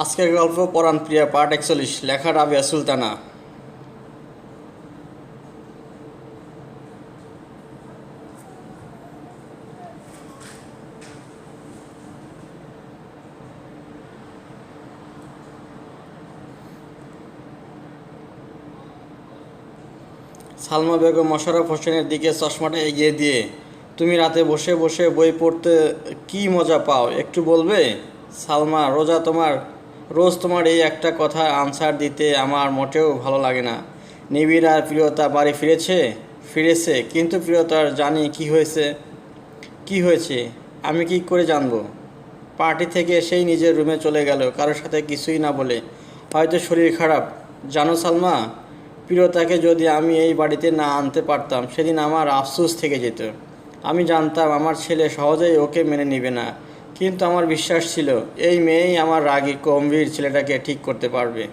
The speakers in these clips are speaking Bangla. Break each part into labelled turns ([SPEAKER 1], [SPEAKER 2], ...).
[SPEAKER 1] আজকের গল্প পরাণ প্রিয়া পার্ট একচল্লিশ লেখা রাবিয়া সুলতানা। সালমা বেগম মোশাররফ হোসেনের দিকে চশমাটা এগিয়ে দিয়ে, তুমি রাতে বসে বসে বই পড়তে কি মজা পাও, একটু বলবে? সালমা, রোজা তোমার রোজ তোমার এই একটা কথা আনসার দিতে আমার মোটেও ভালো লাগে না। নিবিড় আর প্রিয়তা বাড়ি ফিরেছে? ফিরেছে, কিন্তু প্রিয়তার জানি কি হয়েছে? কি হয়েছে? আমি কি করে জানব? পার্টি থেকে সেই নিজের রুমে চলে গেল, কারোর সাথে কিছুই না বলে। হয়তো শরীর খারাপ। জানো সালমা, প্রিয়তাকে যদি আমি এই বাড়িতে না আনতে পারতাম, সেদিন আমার আফসোস থেকে যেত। আমি জানতাম আমার ছেলে সহজেই ওকে মেনে নেবে না। কিন্তু আমার বিশ্বাস ছিল, এই মেয়েই আমার রাগী, গম্ভীর ছেলেটাকে ঠিক করতে পারবে।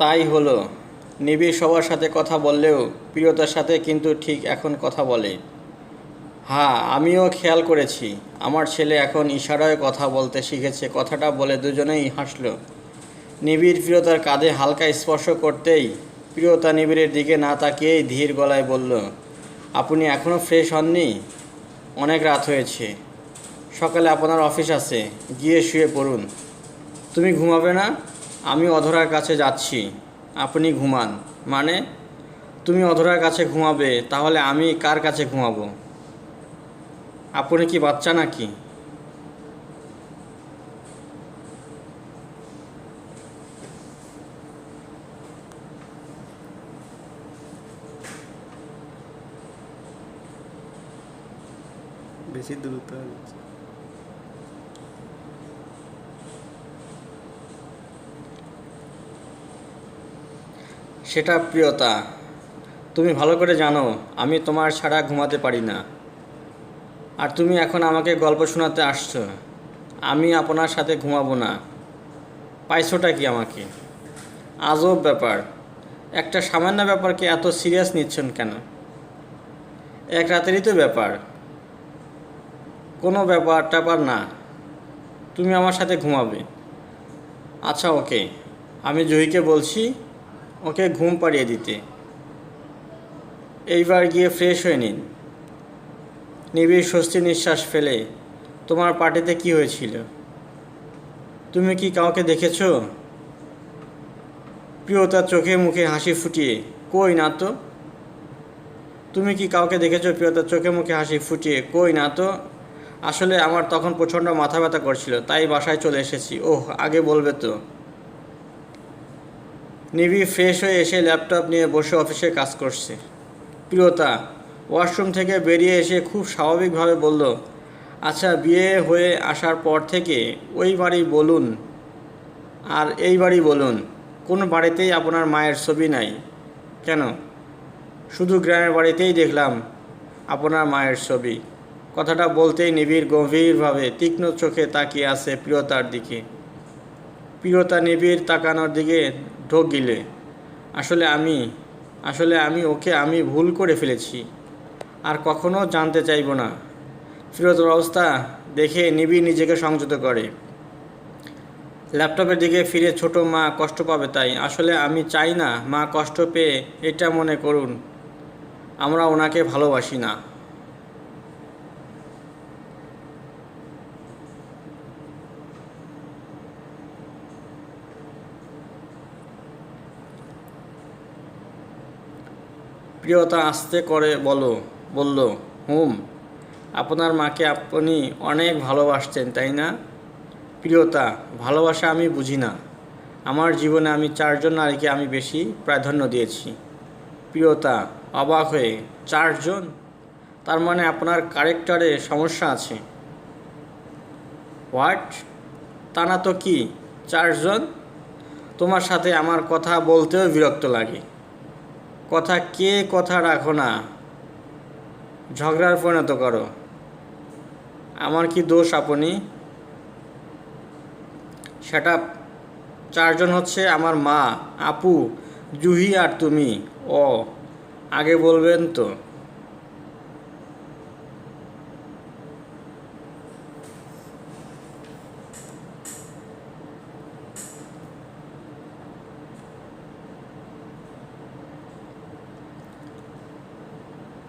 [SPEAKER 1] তাই হলো। নিবিড় সবার সাথে কথা বললেও প্রিয়তার সাথে কিন্তু ঠিক এখন কথা বলে। হ্যাঁ আমিও খেয়াল করেছি। আমার ছেলে এখন ইশারায় কথা বলতে শিখেছে, কথাটা বলে দুজনেই হাসল। নিবিড় প্রিয়তার কাঁধে হালকা স্পর্শ করতেই প্রিয়তা নিবিড়ের দিকে না তাকিয়েই ধীর গলায় বলল, আপনি এখনও ফ্রেশ হননি? অনেক রাত হয়েছে। সকালে আপনার অফিস আছে, গিয়ে শুয়ে পড়ুন। তুমি ঘুমাবে না? আমি অধরার কাছে যাচ্ছি। আপনি ঘুমান। মানে তুমি অধরার কাছে ঘুমাবে, তাহলে আমি কার কাছে ঘুমাবো? আপনি কি বাচ্চা নাকি?
[SPEAKER 2] বেশি দ্রুত হচ্ছে
[SPEAKER 1] সেটা প্রিয়তা। তুমি ভালো করে জানো, আমি তোমার ছাড়া ঘুমাতে পারি না। আর তুমি এখন আমাকে গল্প শোনাতে আসছো, আমি আপনার সাথে ঘুমাবো না। পাইছোটা কি আমাকে? আজব ব্যাপার। একটা সামান্য ব্যাপারকে এত সিরিয়াস নিচ্ছেন কেন? এক রাতেরই তো ব্যাপার। কোনো ব্যাপার ট্যাপার না। তুমি আমার সাথে ঘুমাবে। আচ্ছা ওকে। আমি জহিকে বলছি ওকে ঘুম পাড়িয়ে দিতে। এইবার গিয়ে ফ্রেশ হয়ে নিন। নিবিড় স্বস্তি নিঃশ্বাস ফেলে, তোমার পার্টিতে কি হয়েছিল? তুমি কি কাউকে দেখেছ? প্রিয়তার চোখে মুখে হাসি ফুটিয়ে, কই না তো? তুমি কি কাউকে দেখেছ? প্রিয়তার চোখে মুখে হাসি ফুটিয়ে, কই না তো? আসলে আমার তখন প্রচণ্ড মাথা ব্যথা করছিল, তাই বাসায় চলে এসেছি। ওহ, আগে বলবে তো। নিবি ফ্রেশ হয়ে এসে ল্যাপটপ নিয়ে বসে অফিসে কাজ করছে। প্রিয়তা, ওয়াশরুম থেকে বেরিয়ে এসে খুব স্বাভাবিকভাবে বলল আচ্ছা বিয়ে হয়ে আসার পর থেকে ওই বাড়ি বলুন, আর এই বাড়ি বলুন। কোন বাড়িতেই আপনার মায়ের ছবি নাই। কেন? শুধু গ্রামের বাড়িতেই দেখলাম আপনার মায়ের ছবি। কথাটা বলতেই নিবিড় গভীরভাবে তীক্ষ্ণ চোখে তাকিয়ে আছে প্রিয়তার দিকে। প্রিয়তা নিবিড় তাকানোর দিকে ঢোক গিলে আসলে আমি আসলে আমি ওকে আমি ভুল করে ফেলেছি। আর কখনো জানতে চাইব না। প্রিয়তার অবস্থা দেখে নিবি নিজেকে সংযত করে। ল্যাপটপের দিকে ফিরে ছোট মা কষ্ট পাবে তাই। আসলে আমি চাই না মা কষ্ট পেয়ে এটা মনে করুন। আমরা ওনাকে ভালোবাসি না। প্রিয়তা আস্তে করে বলো, বলল, হুম, আপনার মাকে আপনি অনেক ভালোবাসতেন, তাই না? প্রিয়তা, ভালোবাসা আমি বুঝি না। আমার জীবনে আমি চারজন নারীকে আমি বেশি প্রাধান্য দিয়েছি। প্রিয়তা, অবাক হয়ে, চারজন? তার মানে আপনার ক্যারেক্টারে সমস্যা আছে? হোয়াট তা না তো কি? চারজন? তোমার সাথে আমার কথা বলতেও বিরক্ত লাগে। কথা কে কথা রাখো না? ঝগড়ার পরিণত করো। আমার কি দোষ আপনি? সেটা চারজন হচ্ছে আমার মা, আপু, জুহি আর তুমি। ও, আগে বলবেন তো।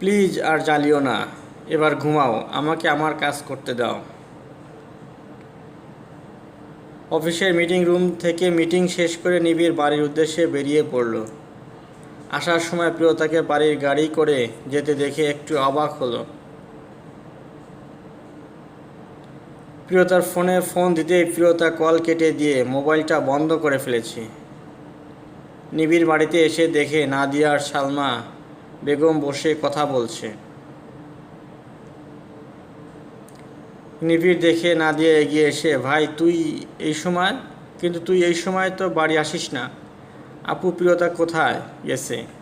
[SPEAKER 1] প্লিজ আর জ্বালিও না। এবার ঘুমাও, আমাকে আমার কাজ করতে দাও। অফিসের মিটিং রুম থেকে মিটিং শেষ করে নিবিড় বাড়ির উদ্দেশ্যে বেরিয়ে পড়ল। আসার সময় প্রিয়তাকে বাড়ির গাড়ি করে যেতে দেখে একটু অবাক হলো। প্রিয়তার ফোনে ফোন দিতেই প্রিয়তা কল কেটে দিয়ে মোবাইলটা বন্ধ করে ফেলেছি। নিবিড় বাড়িতে এসে দেখে নাদিয়া আর সালমা বেগম বসে কথা বলছে। নিবিড় দেখে না দিয়ে এগিয়ে এসে, ভাই, তুই এই সময়, কিন্তু তুই এই সময় তো বাড়ি আসিস না। আপু, প্রিয়তা কোথায়? গেছে।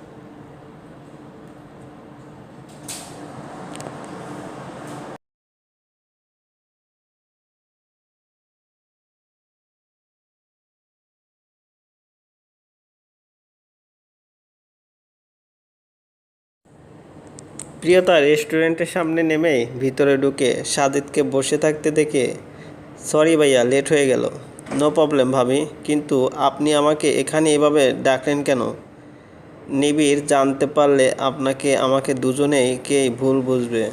[SPEAKER 2] প্রিয়তা রেস্টুরেন্টের সামনে নেমে ভিতরে ঢুকে সাজিদকে বসে থাকতে দেখে, সরি ভাইয়া, লেট হয়ে গেল। নো প্রবলেম ভাবি, কিন্তু আপনি আমাকে এখানে এভাবে ডাকলেন কেন? নিবিড় জানতে পারলে আপনাকে, আমাকে দুজনেই কে ভুল বুঝবে।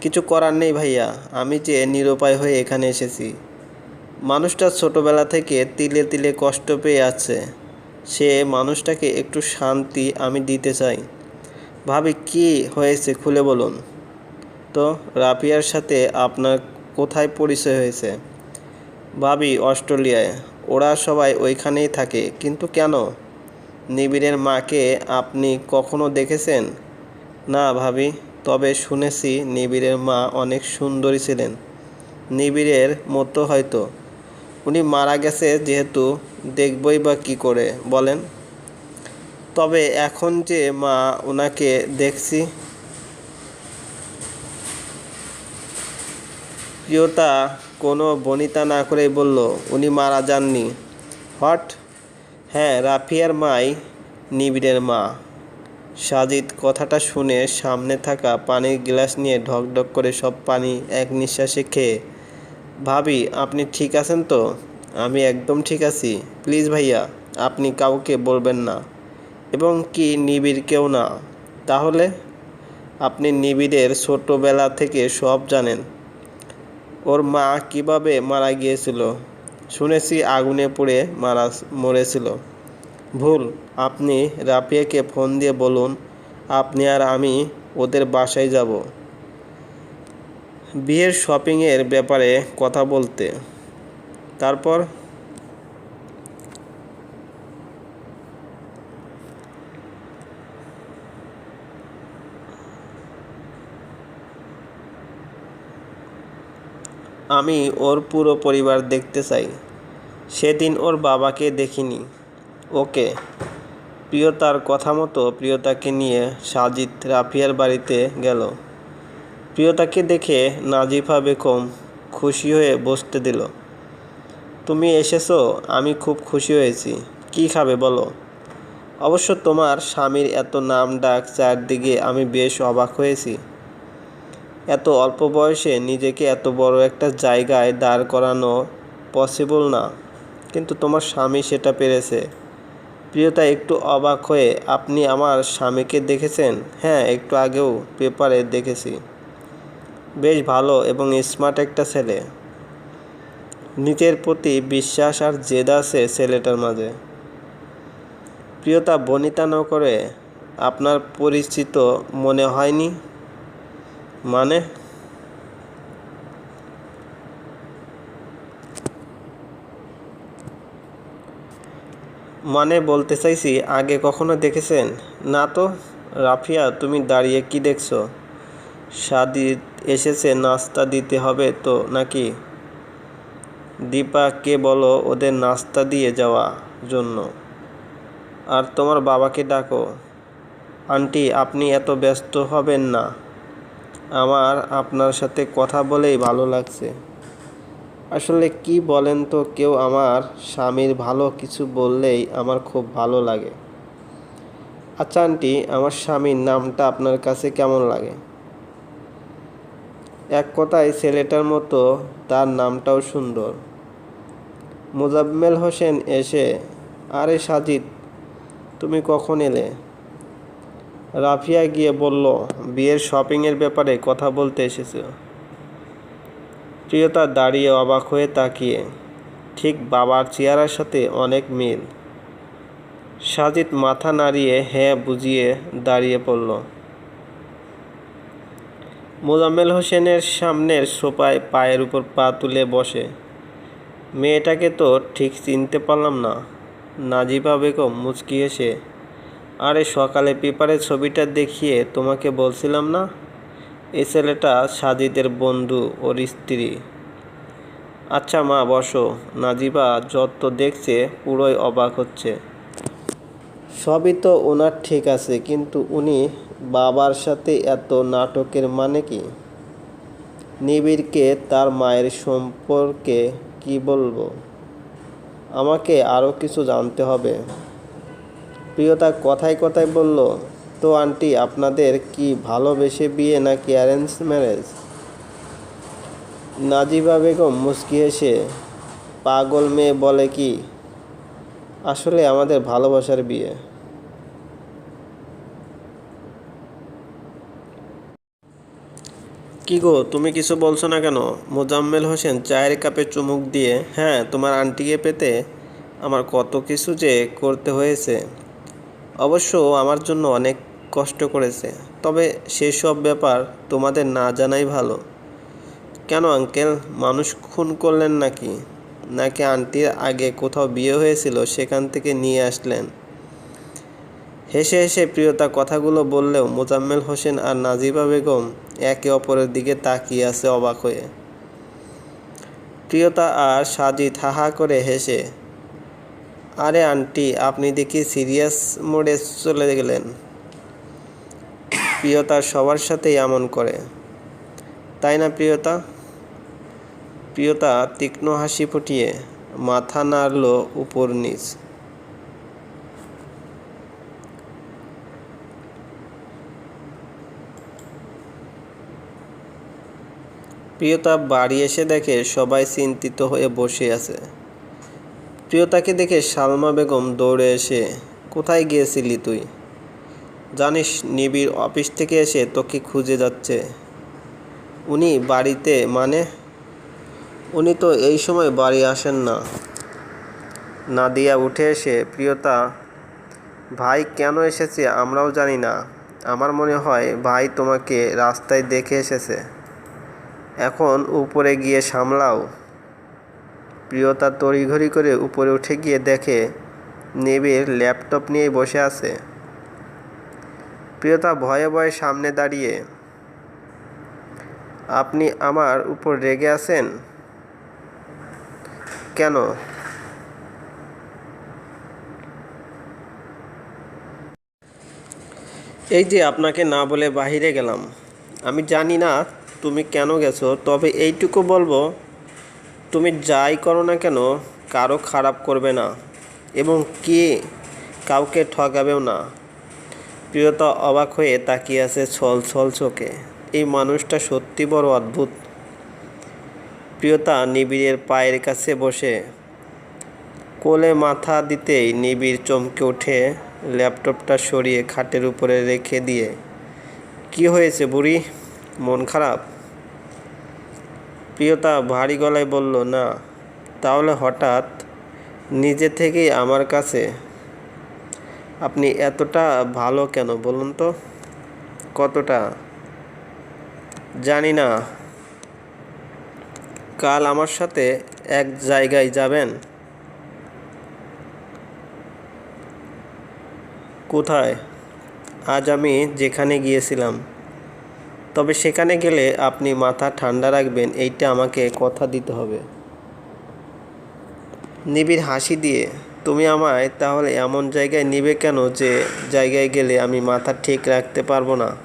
[SPEAKER 2] কিছু করার নেই ভাইয়া, আমি যে নিরুপায় হয়ে এখানে এসেছি। মানুষটা ছোটবেলা থেকে তিলে তিলে কষ্ট পেয়ে আছে। সে মানুষটাকে একটু শান্তি আমি দিতে চাই। ভাবি, কি হয়েছে খুলে বলুন। তো, রাফিয়ার সাথে আপনার কোথায় পরিচয় হয়েছে? ভাবি, অস্ট্রেলিয়ায়। ওরা সবাই ওইখানেই থাকে। কিন্তু কেন? নিবিড়ের মাকে আপনি কখনো দেখেছেন? না ভাবি, তবে শুনেছি নিবিড়ের মা অনেক সুন্দরী ছিলেন। নিবিড়ের মতো হয়তো। উনি মারা গেছে যেহেতু দেখবই বা কী করে, বলেন। তবে এখন যে মা ওনাকে দেখছি, প্রিয়তা কোনো বনিতা না করেই বলল, উনি মারা যাননি। হট হ্যাঁ রাফিয়ার মাই নিবিড়ের মা। সাজিদ কথাটা শুনে সামনে থাকা পানির গ্লাস নিয়ে ঢক ঢক করে সব পানি এক নিঃশ্বাসে খেয়ে, ভাবি, আপনি ঠিক আছেন তো? আমি একদম ঠিক আছি। প্লিজ ভাইয়া, আপনি কাউকে বলবেন না। এবং কি নিবিড় কেউ না? তাহলে আপনি নিবিড়ের ছোটোবেলা থেকে সব জানেন। ওর মা কীভাবে মারা গিয়েছিল? শুনেছি আগুনে পুড়ে মারা মরেছিল। ভুল, আপনি রাফিয়াকে ফোন দিয়ে বলুন, আপনি আর আমি ওদের বাসায় যাব। বিয়ের শপিংয়ের ব্যাপারে কথা বলতে। তারপর আমি ওর পুরো পরিবার দেখতে চাই। সেদিন ওর বাবাকে দেখিনি। ওকে। প্রিয়তার কথা মতো প্রিয়তাকে নিয়ে সাজিদ রাফিয়ার বাড়িতে গেল। প্রিয়তাকে দেখে নাজিফা বেগম খুশি হয়ে বসতে দিল। তুমি এসেছ, আমি খুব খুশি হয়েছি। কি খাবে বলো? অবশ্য তোমার স্বামীর এত নাম ডাক চারদিকে আমি বেশ অবাক হয়েছি। এত অল্প বয়সে নিজেকে এত বড় একটা জায়গায় দাঁড় করানো পসিবল না। কিন্তু তোমার স্বামী সেটা পেরেছে। প্রিয়তা, একটু অবাক হয়ে, আপনি আমার স্বামীকে দেখেছেন? হ্যাঁ একটু আগেও পেপারে দেখেছি। বেশ ভালো এবং স্মার্ট একটা ছেলে। নিজের প্রতি বিশ্বাস আর জেদ আছে ছেলেটার মাঝে। প্রিয়তা, বনিতা ন করে আপনার পরিচিত মনে হয়নি? মানে? মানে বলতে চাইছি, আগে কখনো দেখেছেন? না তো, রাফিয়া, তুমি দাঁড়িয়ে কি দেখছ? সাদি এসেছে, নাস্তা দিতে হবে তো নাকি? দীপাকে বলো ওদের নাস্তা দিয়ে যাওয়া জন্য? আর তোমার বাবাকে ডাকো। আন্টি, আপনি এত ব্যস্ত হবেন না। আমার আপনার সাথে কথা বলেই ভালো লাগছে। আসলে কি বলেন তো, কেউ আমার স্বামীর ভালো কিছু বললেই আমার খুব ভালো লাগে। আচ্ছা আন্টি, আমার স্বামীর নামটা আপনার কাছে কেমন লাগে? এক কথায় ছেলেটার মতো তার নামটাও সুন্দর। মোজাম্মেল হোসেন এসে, আরে সাজিদ, তুমি কখন এলে? রাফিয়া গিয়ে বলল, বিয়ের শপিংয়ের ব্যাপারে কথা বলতে এসেছে? প্রিয়তা দাঁড়িয়ে অবাক হয়ে তাকিয়ে, ঠিক বাবার চেয়ারের সাথে অনেক মিল। সাজিদ মাথা নাড়িয়ে হ্যাঁ বুঝিয়ে দাঁড়িয়ে পড়ল। মোজাম্মেল হোসেনের সামনের সোফায় পায়ের উপর পা তুলে বসে, মেয়েটাকে তো ঠিক চিনতে পারলাম না। নাজিবা বেগম মুচকি এসে আরে সকালে পেপারে ছবিটা দেখিয়ে তোমাকে বলছিলাম না? এই ছেলেটা সাজিদের বন্ধু, ওর স্ত্রী। আচ্ছা মা, বসো। নাজিবা যত দেখছে পুরোই অবাক হচ্ছে। সবই তো ওনার ঠিক আছে, কিন্তু উনি বাবার সাথে এত নাটকের মানে কি? নিবিড়কে তার মায়ের সম্পর্কে কি বলব? আমাকে আরও কিছু জানতে হবে। প্রিয়তা কথায় কথায় বলল, তো আন্টি, আপনাদের কি ভালোবেসে বিয়ে নাকি অ্যারেঞ্জ ম্যারেজ নাজিবা বেগম মুচকি এসে পাগল মেয়ে বলে কি? আসলে আমাদের ভালোবাসার বিয়ে। কি গো, তুমি কিছু বলছো না কেন? মোজাম্মেল হোসেন চায়ের কাপে চুমুক দিয়ে হ্যাঁ তোমার আন্টিকে পেতে আমার কত কিছু যে করতে হয়েছে। অবশ্য আমার জন্য অনেক কষ্ট করেছে, তবে সেসব ব্যাপার তোমাদের না জানাই ভালো। কেন আঙ্কেল, মানুষ খুন করলেন নাকি? নাকি আন্টির আগে কোথাও বিয়ে হয়েছিল সেখান থেকে নিয়ে আসলেন? হেসে হেসে প্রিয়তা কথাগুলো বললেও মোজাম্মেল হোসেন আর নাজিবা বেগম একে অপরের দিকে তাকিয়ে আছে অবাক হয়ে। প্রিয়তা আর সাজিদ হাহা করে হেসে আরে আন্টি, আপনি দেখি সিরিয়াস মোডে চলে গেলেন। প্রিয়তা সবার সাথেই এমন করে। তাই না প্রিয়তা? প্রিয়তা তীক্ষ্ণ হাসি ফুটিয়ে মাথা নাড়ল উপর নিচ। প্রিয়তা বাড়ি এসে দেখে সবাই চিন্তিত হয়ে বসে আছে। প্রিয়তাকে দেখে সালমা বেগম দৌড়ে এসে, কোথায় গিয়েছিলি তুই? জানিস, নিবিড় অফিস থেকে এসে তোকে খুঁজে যাচ্ছে। উনি বাড়িতে মানে? উনি তো এই সময় বাড়ি আসেন না। নাদিয়া উঠে এসে, প্রিয়তা, ভাই কেন এসেছে আমরাও জানি না। আমার মনে হয় ভাই তোমাকে রাস্তায় দেখে এসেছে। এখন উপরে গিয়ে সামলাও। প্রিয়তা তড়িঘড়ি করে উপরে উঠে গিয়ে দেখে নিবিড় ল্যাপটপ নিয়ে বসে আছে। প্রিয়তা ভয়ে ভয়ে সামনে দাঁড়িয়ে, আপনি আমার উপর রেগে আছেন? কেন? এই যে আপনাকে না বলে বাহিরে গেলাম। আমি জানি না তুমি কেন গেছো, তবে এইটুকু বলব তুমি যাই করো না কেন, কারও খারাপ করবে না। এবং কে কাউকে ঠকাবেও না। প্রিয়তা অবাক হয়ে তাকিয়ে আছে ছল ছল চোখে। এই মানুষটা সত্যি বড় অদ্ভুত। প্রিয়তা নিবিড়ের পায়ের কাছে বসে। কোলে মাথা দিতেই নিবিড় চমকে উঠে ল্যাপটপটা সরিয়ে খাটের উপরে রেখে দিয়ে। কি হয়েছে বুড়ি? মন খারাপ? প্রিয়তা ভারী গলায় বলল, না, তাহলে হঠাৎ নিজে থেকেই আমার কাছে আপনি এতটা ভালো কেন বলুন তো? কতটা? জানি না। কাল আমার সাথে এক জায়গায় যাবেন? কোথায়? আজ আমি যেখানে গিয়েছিলাম তবে সেখানে গেলে আপনি মাথা ঠান্ডা রাখবেন, এইটা আমাকে কথা দিতে হবে। নিবিড় হাসি দিয়ে, তুমি আমায় তাহলে এমন জায়গায় নিবে কেন যে জায়গায় গেলে আমি মাথা ঠিক রাখতে পারব না?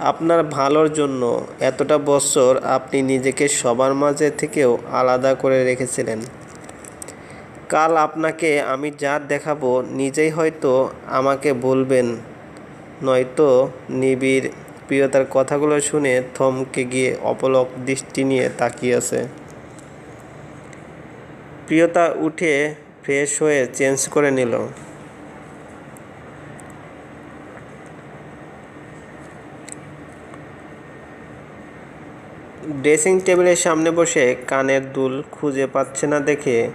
[SPEAKER 2] আপনার ভালোর জন্য এতটা বছর আপনি নিজেকে সবার মাঝে থেকেও আলাদা করে রেখেছিলেন। কাল আপনাকে আমি যা দেখাবো নিজেই হয়তো আমাকে বলবেন। নয়তো নিবিড় প্রিয়তার কথাগুলো শুনে থমকে গিয়ে অপলক দৃষ্টি নিয়ে তাকিয়ে আছে। প্রিয়তা উঠে ফ্রেশ হয়ে চেঞ্জ করে নিল। ড্রেসিং টেবিলের সামনে বসে কানের দুল খুঁজে পাচ্ছে না দেখে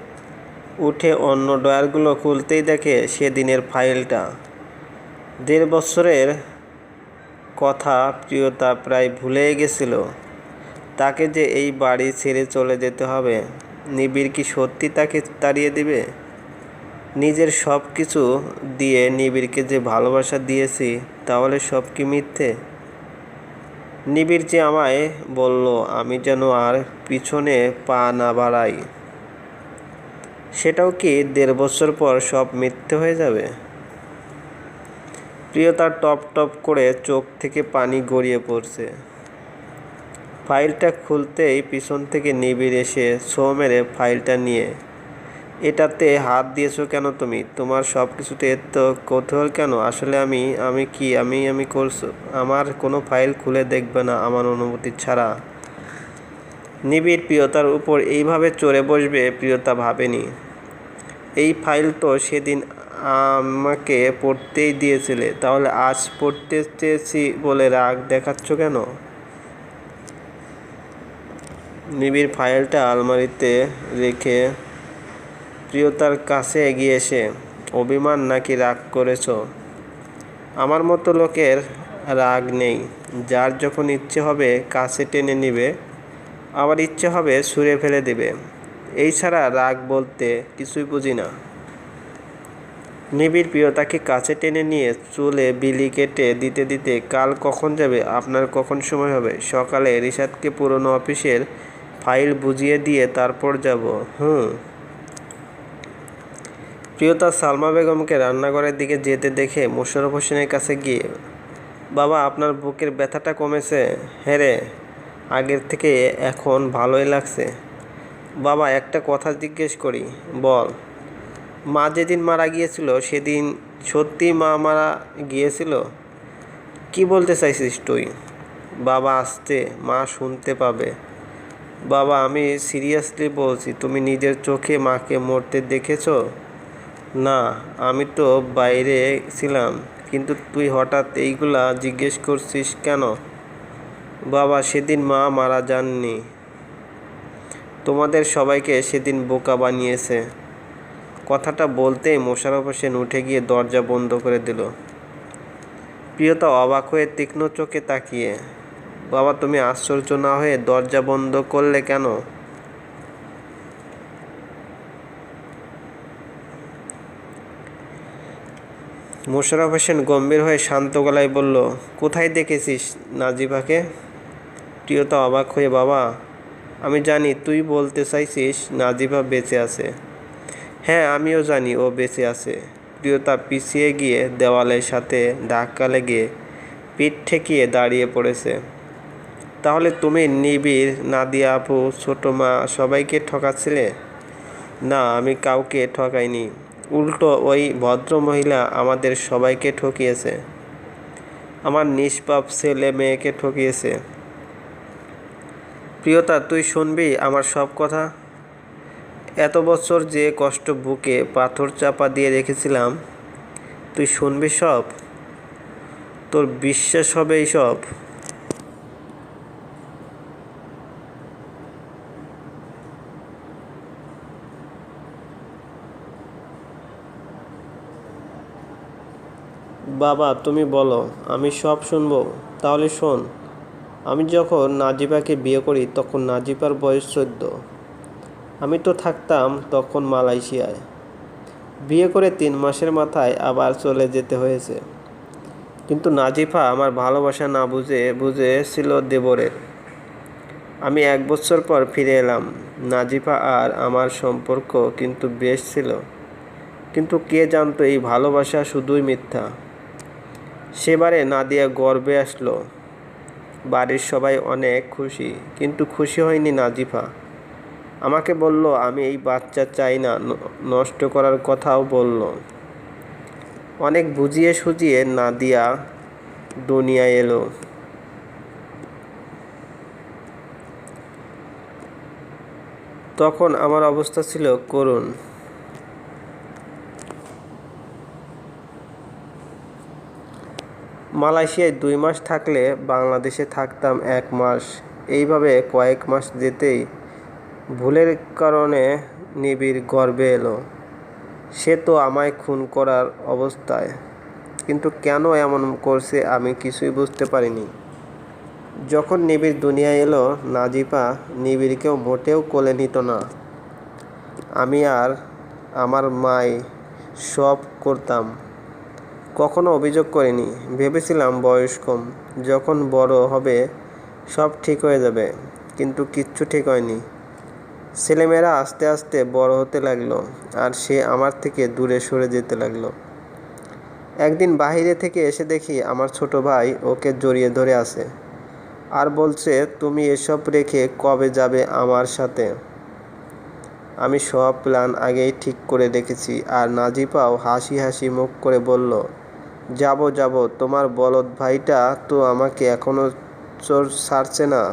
[SPEAKER 2] উঠে অন্য ড্রয়ারগুলো খুলতেই দেখে সেদিনের ফাইলটা। দেড় বছরের কথা প্রিয়তা প্রায় ভুলেই গেছিল। তাকে যে এই বাড়ি ছেড়ে চলে যেতে হবে, নিবিড় কি সত্যি তাকে তাড়িয়ে দিবে? নিজের সব কিছু দিয়ে নিবিড়কে যে ভালোবাসা দিয়েছি, তাহলে সব কি মিথ্যে? নিবিড় যে আমায় বলল, আমি যেন আর পিছনে পা না বাড়াই। সেটাও কি দেড় বছর পর সব মিথ্যে হয়ে যাবে? প্রিয়তার টপ টপ করে চোখ থেকে পানি গড়িয়ে পড়ছে। ফাইলটা খুলতেই পিছন থেকে নিবিড় এসে ছো মেরে ফাইলটা নিয়ে, এটাতে হাত দিয়েছ কেন তুমি? তোমার সব কিছুতে এত কৌতূহল কেন? আসলে আমি আমি কি, আমি আমি করছ? আমার কোনো ফাইল খুলে দেখবে না আমার অনুমতি ছাড়া। নিবিড় প্রিয়তার উপর এইভাবে চড়ে বসবে প্রিয়তা ভাবেনি। এই ফাইল তো সেদিন আমাকে পড়তেই দিয়েছিলে, তাহলে আজ পড়তে চেয়েছি বলে রাগ দেখাচ্ছ কেন? নিবিড় ফাইলটা আলমারিতে রেখে প্রিয়তার কাছে এগিয়ে এসে, অভিমান নাকি রাগ করেছ? আমার মতো লোকের রাগ নেই, যার যখন ইচ্ছে হবে কাছে টেনে নিবে আবার ইচ্ছে হবে সুরে ফেলে দেবে। এই ছাড়া রাগ বলতে কিছুই বুঝি না। নিবিড় প্রিয়তাকে কাছে টেনে নিয়ে চুলে বিলি কেটে দিতে দিতে কাল কখন যাবে, আপনার কখন সময় হবে? সকালে রিশাদকে পুরনো অফিসের ফাইল বুঝিয়ে দিয়ে তারপর যাব। হুম। প্রিয়তা সালমা বেগমকে রান্নাঘরের দিকে যেতে দেখে মোশারফ হোসেনের কাছে গিয়ে, বাবা, আপনার বুকের ব্যথাটা কমেছে। হ্যাঁ আগের থেকে এখন ভালোই লাগছে। বাবা, একটা কথা জিজ্ঞেস করি, বল। মা যেদিন মারা গিয়েছিল, সেদিন সত্যি মা মারা গিয়েছিল? কি বলতে চাইছিস তুই? বাবা আসতে মা শুনতে পাবে। বাবা, আমি সিরিয়াসলি বলছি, তুমি নিজের চোখে মাকে মরতে দেখেছ? না, আমি তো বাইরে ছিলাম, কিন্তু তুই হঠাৎ এইগুলা জিজ্ঞেস করছিস কেন? বাবা, সেদিন মা মারা যাননি। তোমাদের সবাইকে সেদিন বোকা বানিয়েছে। কথাটা বলতেই মোশারফ হোসেন উঠে গিয়ে দরজা বন্ধ করে দিল। প্রিয়তা অবাক হয়ে তীক্ষ্ণ চোখে তাকিয়ে, বাবা, তুমি আশ্চর্য না হয়ে দরজা বন্ধ করলে কেন? মোশারফ হোসেন গম্ভীর হয়ে শান্ত গলায় বলল, কোথায় দেখেছিস নাজিবাকে? প্রিয়তা অবাক হয়ে, বাবা, আমি জানি তুই বলতে চাইছিস নাজিবা বেঁচে আছে। হ্যাঁ আমিও জানি ও বেঁচে আছে। প্রিয়তা পিছিয়ে গিয়ে দেওয়ালের সাথে ধাক্কা লেগে পিঠ ঠেকিয়ে দাঁড়িয়ে পড়েছে। তাহলে তুমি নিবিড় নাদিয়া আপু, ছোটো মা, সবাইকে ঠকাচ্ছিলে? না, আমি কাউকে ঠকাইনি। উল্টো ওই ভদ্র মহিলা আমাদের সবাইকে ঠকিয়েছে। আমার নিষ্পাপ ছেলে মেয়েকে ঠকিয়েছে। প্রিয়তা, তুই শুনবি আমার সব কথা? এত বছর যে কষ্ট বুকে পাথর চাপা দিয়ে রেখেছিলাম, তুই শুনবি সব? তোর বিশ্বাস হবে এই সব? বাবা, তুমি বলো, আমি সব শুনব। তাহলে শোন, আমি যখন নাজিবাকে বিয়ে করি, তখন নাজিবার বয়স চোদ্দ। আমি তো থাকতাম তখন মালয়েশিয়ায়। বিয়ে করে তিন মাসের মাথায় আবার চলে যেতে হয়েছে। কিন্তু নাজিফা আমার ভালোবাসা না বুঝে, বুঝেছিল দেবরের। আমি এক বছর পর ফিরে এলাম। নাজিফা আর আমার সম্পর্ক কিন্তু বেশ ছিল। কিন্তু কে জানতো এই ভালোবাসা শুধুই মিথ্যা। সেবারে নাদিয়া গর্বে আসলো। বাড়ির সবাই অনেক খুশি, কিন্তু খুশি হয়নি নাজিফা। আমাকে বলল, আমি এই বাচ্চা চাই না। নষ্ট করার কথাও বলল। অনেক বুঝিয়ে সুজিয়ে নাদিয়া দুনিয়ায় এলো। তখন আমার অবস্থা ছিল করুণ। মালয়েশিয়ায় দুই মাস থাকলে বাংলাদেশে থাকতাম এক মাস। এইভাবে কয়েক মাস যেতেই ভুলের কারণে নিবিড় গর্বে এলো। সে তো আমায় খুন করার অবস্থায়। কিন্তু কেন এমন করছে আমি কিছুই বুঝতে পারিনি। যখন নিবিড় দুনিয়ায় এলো, নাজিপা নিবিড়কেও মোটেও কোলে নিত না। আমি আর আমার মাই সব করতাম। কখনো অভিযোগ করিনি। ভেবেছিলাম বয়স কম। যখন বড় হবে, সব ঠিক হয়ে যাবে। কিন্তু কিচ্ছু ঠিক হয়নি। ছেলেমেয়েরা আস্তে আস্তে বড় হতে লাগল আর সে আমার থেকে দূরে সরে যেতে লাগল। একদিন বাইরে থেকে এসে দেখি আমার ছোট ভাই ওকে জড়িয়ে ধরে আছে আর বলছে, তুমি এসব রেখে কবে যাবে আমার সাথে? আমি সব প্ল্যান আগেই ঠিক করে রেখেছি আর নাজিপাও হাসি হাসি মুখ করে বলল, যাব যাব, তোমার বলদ ভাইটা তো আমাকে এখনও চোর ছাড়ছে না।